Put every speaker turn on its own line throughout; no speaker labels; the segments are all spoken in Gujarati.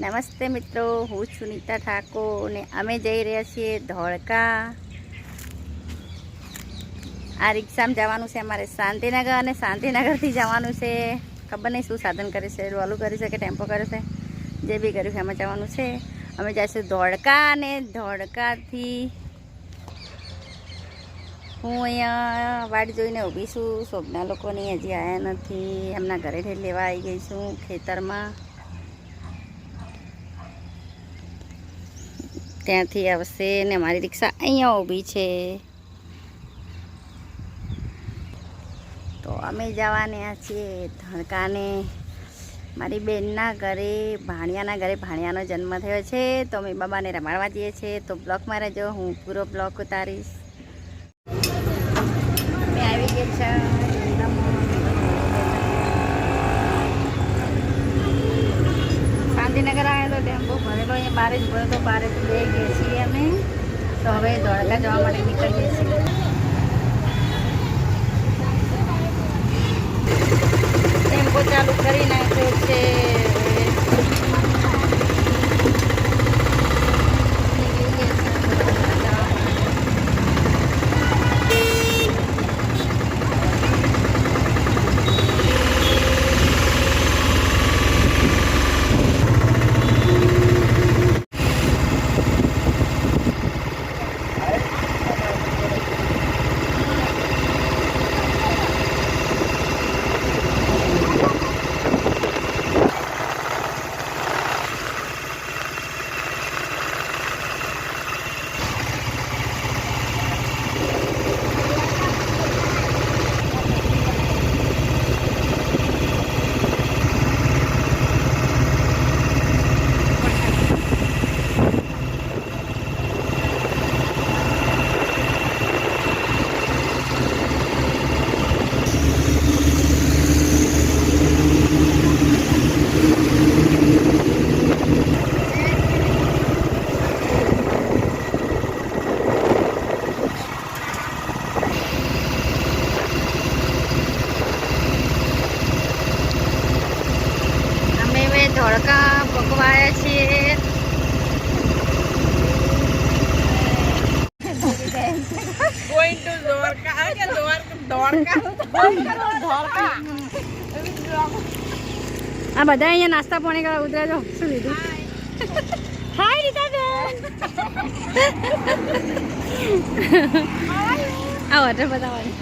નમસ્તે મિત્રો, હું છું નીતા ઠાકોર ને અમે જઈ રહ્યા છીએ ધોળકા. આ રિક્ષામાં જવાનું છે અમારે શાંતિનગર અને શાંતિનગરથી જવાનું છે. ખબર નહીં શું સાધન કરે છે, રોલું કર્યું છે કે ટેમ્પો કર્યો છે, જે બી કર્યું છે એમાં જવાનું છે. અમે જઈશું ધોળકા અને ધોળકાથી. હું અહીંયા વાટ જોઈને ઊભી છું. શોભના લોકોની હજી આવ્યા નથી. એમના ઘરેથી લેવા આવી ગઈ છું ખેતરમાં. ત્યાંથી આવશે ને મારી રિક્ષા અહીંયા ઊભી છે. તો અમે જવાના છીએ ધણકાને. મારી બેનના ઘરે, ભાણિયાના ઘરે, ભાણિયાનો જન્મ થયો છે. તો અમે બાબાને રમાડવા જઈએ છીએ. તો બ્લોકમાં રહેજો હું પૂરો બ્લોક ઉતારીશ. અમે આવી ગયા છે શાંતિનગર આવ્યો તો ટેમ્પો બારે જ ભરેલો બારે જ લઈ ગયા છીએ અમે. તો હવે દ્વારકા જવા માટે નીકળીએ છીએ. ટેમ્પો ચાલુ કરી નાખ્યો છે. આ બધા અહીંયા નાસ્તા પાણી કરવા ઉતર્યા છો? શું લીધું હાય રીતા આ હોટલ બતાવવાની.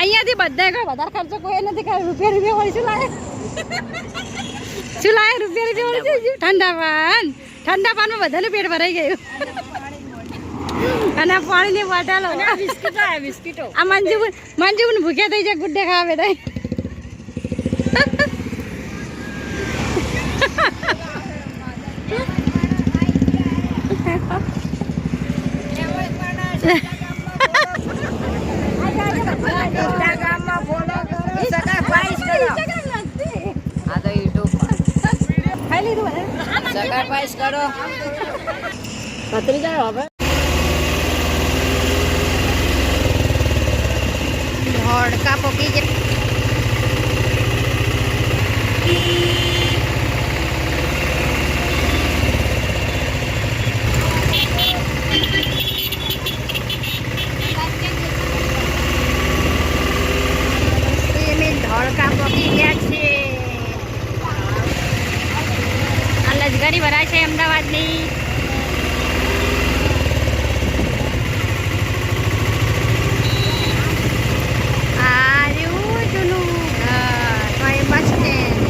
અહીંયાથી બધા કોઈ વધારે ખર્ચો કોઈ નથી કરે રૂપિયા રૂપિયા વળી શું લાગે? શું લાગે? રૂપિયા રૂપિયા વળી ઠંડા પાન. ઠંડા પાનમાં બધાનું પેટ ભરાઈ ગયું. અને આ પાણીની બોટલો
બિસ્કીટો આ બિસ્કીટો.
આ મંજુ મંજુ ભૂખ્યા થઈ જાય ગુડ્ડે ખાવા
બેટા કરો કરો આ તો યુટ્યુબ
ખાઈ લીધું હે?
સગા પાઈસ કરો. પતરી જાય હવે.
ધોળકા પોકી ગયા અમે ધોળકા પોકી ગયા છે આ લજગરી ભરાય છે અમદાવાદની આર્યું જૂનું ઘર ભાઈ બસ સ્ટેન્ડ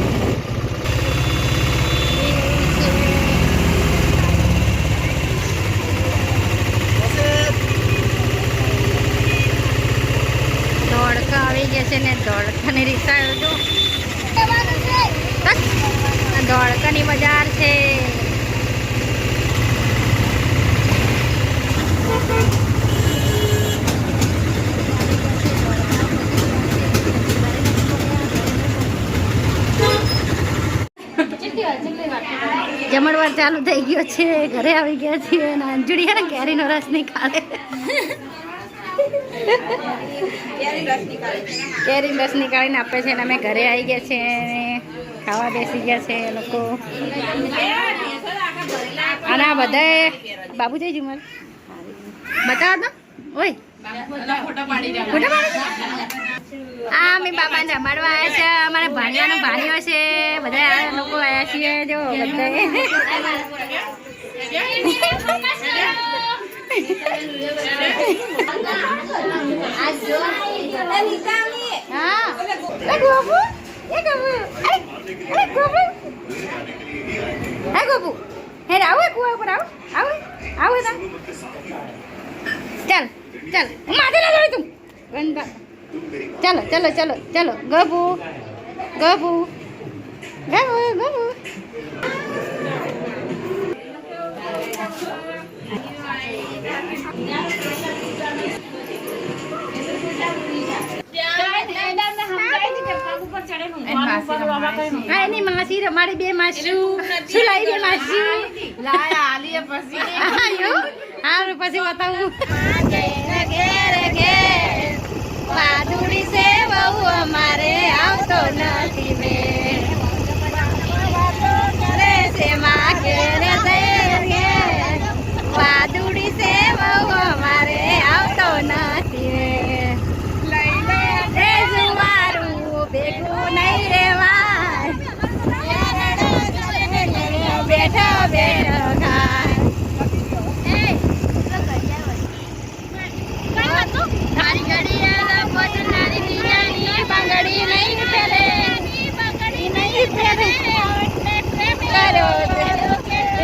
ધોળકા આવી ગયા ને ધોળકાની રિક્ષા જો ધોળકાની બજાર છે. જમણવાર ચાલુ થઈ ગયો છે. ઘરે આવી ગયા છીએ અને અંજુડી હે ને કેરીનો રસ નહીં ખાડે કેરી રસ નીકાળીને આપે છે અને અમે ઘરે આવી ગયા છે ખાવા બેસી ગયા છે એ લોકો. અને આ બધા બાબુ જઈ જુમર બતાવો તો. ઓય. આ અમે બાબાને રમાડવા આવ્યા છે. અમારા ભાણિયાનો ભાણિયો છે. બધા લોકો આવ્યા છીએ. જો બધા ચાલ ચાલ માથે ના જોડી તું ગંદા ચાલો ચાલો ચાલો ચાલો ગબુ ગબુ ગબુ ગબુ હા એની માસી અમારી બે માસી. શું લાવી બે માસી? પછી. હારું પછી બતાવું વાદુડી છે બહુ અમારે આવતો નથી બે રે છે માં ઘેરે જઈએ ઘેર. વાદુડી છે બહુ અમારે આવતો નથી રે જુવારું ભેગું નહીં રેવાય બેઠો બેઠો ખાય તારી ઘડિયાળ પોતાની દિયાની બંગડી નહીં પહેરે નહીં પહેરે કરો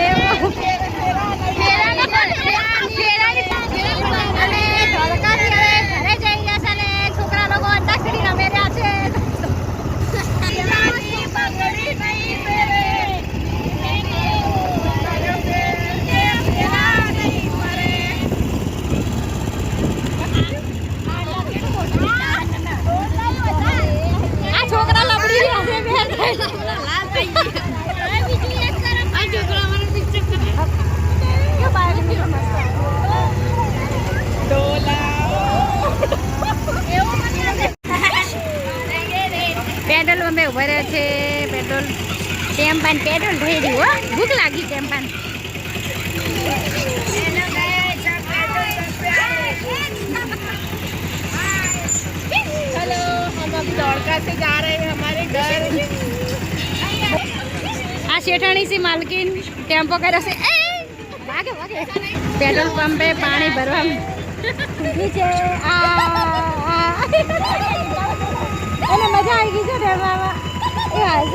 એવો ફેરાની ફેરાની અને ધોળકાથી હવે ઘરે જઈ ગયા છે ને છોકરા લોકો અંતાક્ષરી રમે રહ્યા છે બંગડી નહીં પહેરે આ છોકરા લબડી રહ્યા છે બેન લાલ થઈ આ છોકરા મને પિક્ચર કરે કે બાયની મસ્ત પેટ્રોલ પંપે ઊભા રહ્યા છે. પેટ્રોલ ટેમ ટેમ્પાન પેટ્રોલ થઈ રહ્યું, હો. ભૂખ લાગી ટેમ્પાન
હેલો હમ દોડકા સે જા રહે હમારે ઘર.
આ શેઠાણી સી માલકીન. ટેમ્પો કર્યો છે. પેટ્રોલ પંપે પાણી ભરવા. ઊભી છે. એને મજા આવી ગઈ છે ડરવામાં એ હાલ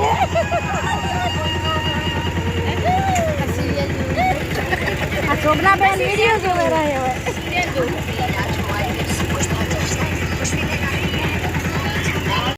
આ છોકરા બેન વીડિયો જોવે રહ્યો